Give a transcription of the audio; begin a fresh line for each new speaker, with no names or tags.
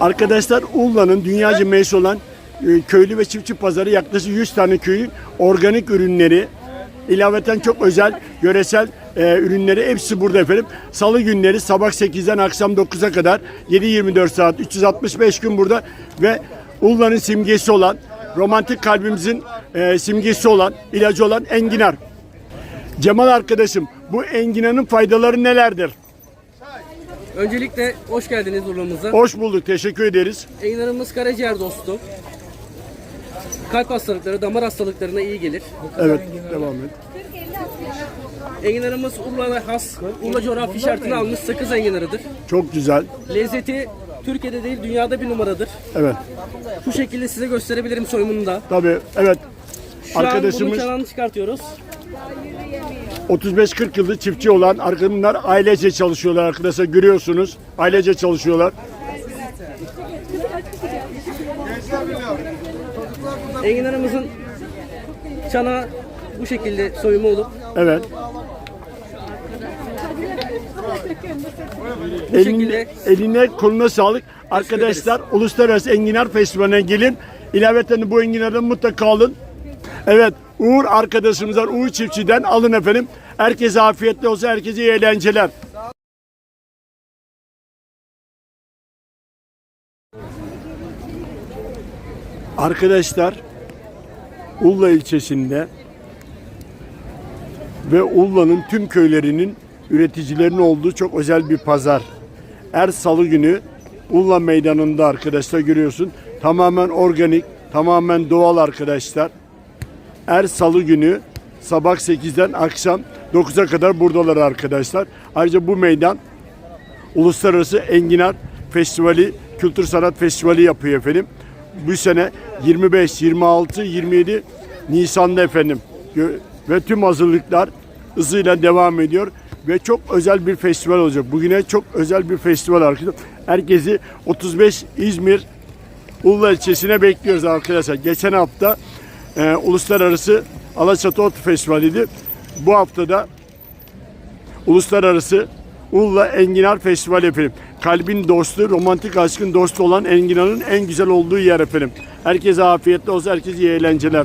Arkadaşlar Urla'nın dünyaca meşhur olan e, köylü ve çiftçi pazarı yaklaşık 100 tane köyün organik ürünleri ilaveten çok özel yöresel e, ürünleri hepsi burada efendim. Salı günleri sabah 8'den akşam 9'a kadar 7-24 saat 365 gün burada ve Urla'nın simgesi olan romantik kalbimizin e, simgesi olan ilacı olan enginar. Cemal arkadaşım bu enginarın faydaları nelerdir?
Öncelikle hoş geldiniz Urla'mıza.
Hoş bulduk teşekkür ederiz.
Enginarımız karaciğer dostu. Kalp hastalıkları, damar hastalıklarına iyi gelir.
Evet devam et.
Enginarımız Urla'ya has, Urla coğrafi işaretini almış sakız enginarıdır.
Çok güzel.
Lezzeti Türkiye'de değil dünyada bir numaradır.
Evet.
Şu şekilde size gösterebilirim soyumunu da.
Tabii evet.
Şu an
Arkadaşımız
çanağını çıkartıyoruz.
35-40 yıldır çiftçi olan arkadaşlar ailece çalışıyorlar arkadaşlar görüyorsunuz. Ailece çalışıyorlar.
Enginarımızın çanağı bu şekilde soyumu olup
Evet.
bu
Eline,
şekilde
eline koluna sağlık. Arkadaşlar Uluslararası Enginar Festivali'ne gelin. İlaveten bu enginarı mutlaka alın. Evet Uğur arkadaşımızdan Uğur Çiftçi'den alın efendim. Herkese afiyetli olsun, herkese iyi eğlenceler. Arkadaşlar Ulla ilçesinde ve Ulla'nın tüm köylerinin üreticilerinin olduğu çok özel bir pazar. Her salı günü Ulla meydanında arkadaşlar görüyorsun. Tamamen organik, tamamen doğal arkadaşlar. Her salı günü sabah 8'den akşam 9'a kadar buradalar arkadaşlar. Ayrıca bu meydan Uluslararası Enginar Festivali, Kültür Sanat Festivali yapıyor efendim. Bu sene 25, 26, 27 Nisan'da efendim. Ve tüm hazırlıklar hızıyla devam ediyor. Ve çok özel bir festival olacak. Bugüne çok özel bir festival arkadaşlar. Herkesi 35 İzmir Uludağ ilçesine bekliyoruz arkadaşlar. Geçen hafta e, Uluslararası Alaçatı Ot Festivali'ydi. Bu haftada Uluslararası Ulla Enginar Festivali efendim. Kalbin dostu, romantik aşkın dostu olan Enginar'ın en güzel olduğu yer efendim. Herkese afiyetli olsun, herkese iyi eğlenceler.